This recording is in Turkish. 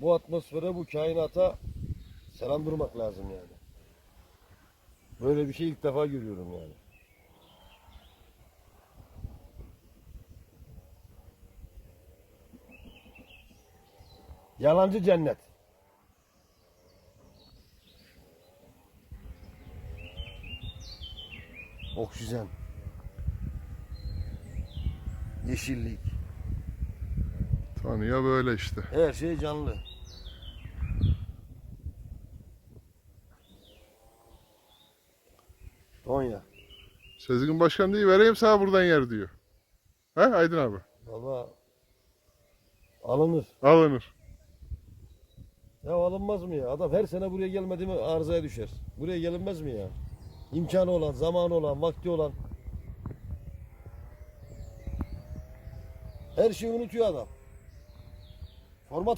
Bu atmosfere, bu kainata selam durmak lazım yani. Böyle bir şey ilk defa görüyorum yani. Yalancı cennet. Oksijen. Yeşillik. Tanıyor böyle işte. Her şey canlı. Tonya. Sezgin Başkan diyor vereyim sana buradan yer diyor. He Aydın abi. Valla alınır. Alınır. Ya alınmaz mı ya? Adam her sene buraya gelmedi mi arızaya düşer. Buraya gelinmez mi ya? İmkanı olan, zamanı olan, vakti olan. Her şeyi unutuyor adam. Format